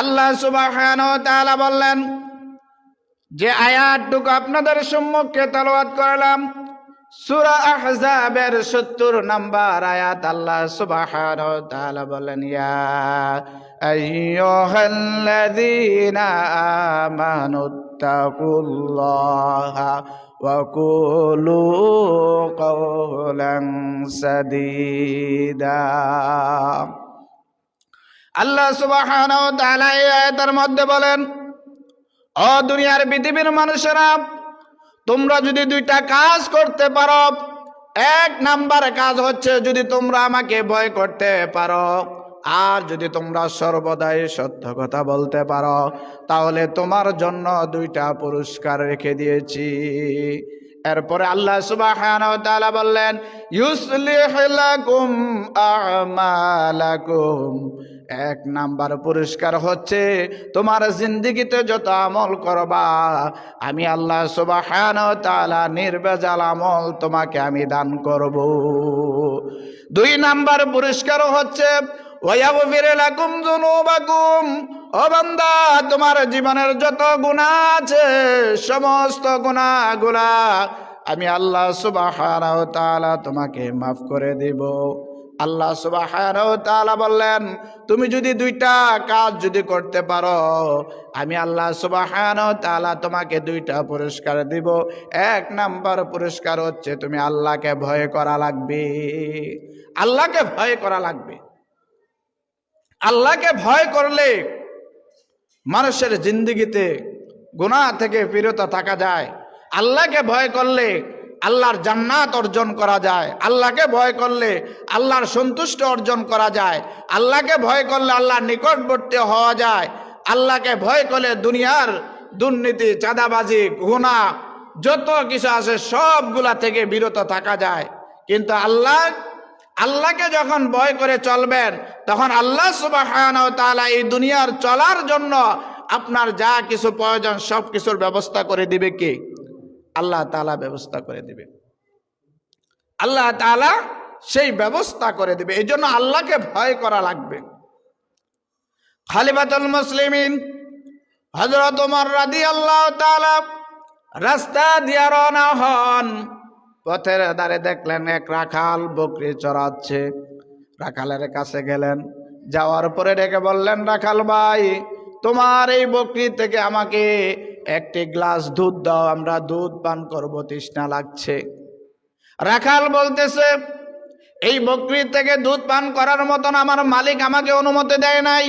আল্লাহ সুবাহ বললেন, যে আয়াতটুকু আপনাদের সম্মুখে তালাওয়াত করলাম, সূরা আহজাবের 70 নাম্বার আয়াত আল্লাহ তাআলা বলেন ইয়া আমানুত্তাকুল্লাহা কুলু কওলান সাদীদা। আল্লাহ আয়াতের মধ্যে বলেন, ও দুনিয়ার পৃথিবীর মানুষেরা, তোমরা যদি দুইটা কাজ করতে পারো, এক নাম্বার কাজ হচ্ছে যদি তোমরা আমাকে ভয় করতে পারো, আর যদি তোমরা সর্বদাই সত্য কথা বলতে পারো, তাহলে তোমার জন্য দুইটা পুরস্কার রেখে দিয়েছি। এরপরে আল্লাহ তাআলা বললেন এক নাম্বার পুরস্কার হচ্ছে, তোমার জিন্দিগিতে যত আমল করবা, আমি আল্লাহ তাআলা নির্বেজাল আমল তোমাকে আমি দান করব। দুই নাম্বার পুরস্কার হচ্ছে ওয়াগফির লাকুম যুনুবাকুম। ও বান্দা, তোমার জীবনের যত গুনাহ আছে, সমস্ত গুনাহগুলা আমি আল্লাহ ওয়া তোমাকে মাফ করে দেব। আল্লাহ ওয়া বললেন, তুমি যদি দুইটা কাজ যদি করতে পারো, আমি আল্লাহ ওয়া তোমাকে দুইটা পুরস্কার দিব। এক নাম্বার পুরস্কার হচ্ছে তুমি আল্লাহকে ভয় করা লাগবে। আল্লাহকে ভয় করা লাগবে। আল্লাহকে ভয় করলে মানুষের জিন্দগিতে গুনাহ থেকে বিরত থাকা যায়। আল্লাহকে ভয় করলে আল্লাহর জান্নাত অর্জন করা যায়। আল্লাহকে ভয় করলে আল্লাহর সন্তুষ্ট অর্জন করা যায়। আল্লাহকে ভয় করলে আল্লাহর নিকটবর্তী হওয়া যায়। আল্লাহকে ভয় করলে দুনিয়ার দুর্নীতি, চাঁদাবাজি গুণা যত কিছু আছে সবগুলা থেকে বিরত থাকা যায়। কিন্তু আল্লাহ আল্লাহকে যখন ভয় করে চলবেন, তখন আল্লাহ সুবাহ এই দুনিয়ার চলার জন্য আপনার যা কিছু প্রয়োজন সব কিছুর ব্যবস্থা করে দিবে কে? আল্লাহ তালা ব্যবস্থা করে দিবে। আল্লাহ তালা সেই ব্যবস্থা করে দিবে। এই জন্য আল্লাহকে ভয় করা লাগবে। খালিফাতুল মুসলিমিন হজরত রাদি আল্লাহ তালা রাস্তা দিয়া রওনা হন। পথের ধারে দেখলেন এক রাখাল বকরি চড়াচ্ছে। রাখালের কাছে গেলেন। যাওয়ার পরে ডেকে বললেন, রাখাল ভাই, তোমার এই বকরি থেকে আমাকে একটি গ্লাস দুধ দাও, আমরা দুধ পান করব, তৃষ্ণা লাগছে। রাখাল বলতেছে, এই বকরি থেকে দুধ পান করার মতন আমার মালিক আমাকে অনুমতি দেয় নাই।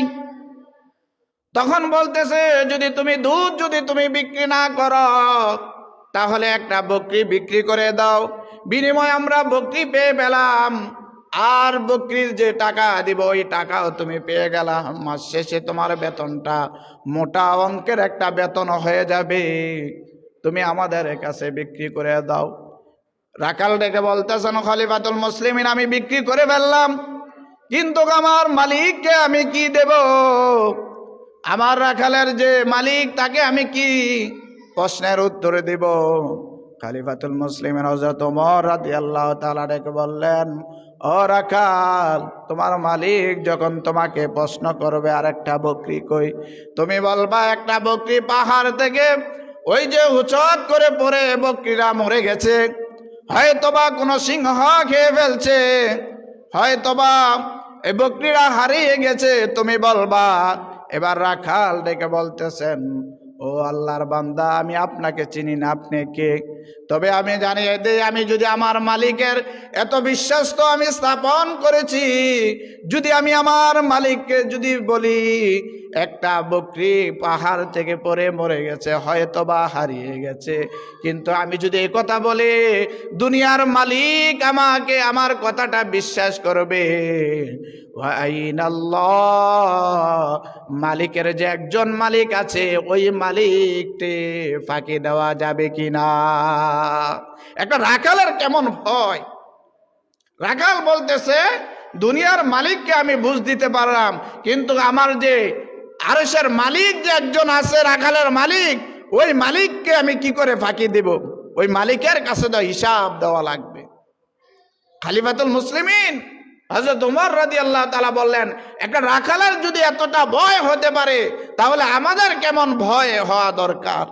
তখন বলতেছে, যদি তুমি দুধ যদি তুমি বিক্রি না করো তাহলে একটা বকরি বিক্রি করে দাও। বিনিময় আমরা বকরি পেয়ে পেলাম আর বকরির যে টাকা দিব, ওই টাকাও তুমি পেয়ে গেলাম। মাস শেষে তোমার বেতনটা মোটা অঙ্কের একটা বেতন হয়ে যাবে। তুমি আমাদের কাছে বিক্রি করে দাও। রাখাল ডেকে বলতেছেন, খলিফাতুল মুসলিমিন, আমি বিক্রি করে ফেললাম। কিন্তু আমার মালিককে আমি কি দেব? আমার রাখালের যে মালিক, তাকে আমি কি প্রশ্নের উত্তরে দিব। খালিফাতুল মুসলিমের হজরত ওমর রাদিয়াল্লাহু তাআলা ডেকে বললেন, ও রাখাল তোমার মালিক যখন তোমাকে প্রশ্ন করবে আর একটা বকরি কই? তুমি বলবা, একটা বকরি পাহাড় থেকে ওই যে উচট করে পড়ে বকরিরা মরে গেছে। হয়তোবা কোনো সিংহ খেয়ে ফেলছে, হয়তোবা এই বকরিরা হারিয়ে গেছে। তুমি বলবা, এবার রাখাল ডেকে বলতেছেন ও আল্লাহর বান্দা আমি আপনাকে চিনি না আপনি কে? তবে আমি জানিয়ে দিই, আমি যদি আমার মালিকের এত বিশ্বাস তো আমি স্থাপন করেছি, যদি আমি আমার মালিককে যদি বলি, একটা বকরি পাহাড় থেকে পরে মরে গেছে হয়তো বা হারিয়ে গেছে। কিন্তু আমি যদি এই কথা বলি, দুনিয়ার মালিক আমাকে আমার কথাটা বিশ্বাস করবে। মালিকের যে একজন মালিক আছে, ওই মালিকটি ফাঁকি দেওয়া যাবে কি না একটা রাখালের কেমন ভয়? রাখাল বলতেছে, দুনিয়ার মালিককে আমি বুঝ দিতে পারলাম, কিন্তু আমার যে আরসের মালিক যে একজন আছে, রাখালের মালিক, ওই মালিককে আমি কি করে ফাঁকি দেব? ওই মালিকের কাছে তো হিসাব দেওয়া লাগবে। খালিফাতুল মুসলিমিন হজরত উমর রাজি আল্লাহ তালা বললেন, একটা রাখালের যদি এতটা ভয় হতে পারে, তাহলে আমাদের কেমন ভয় হওয়া দরকার?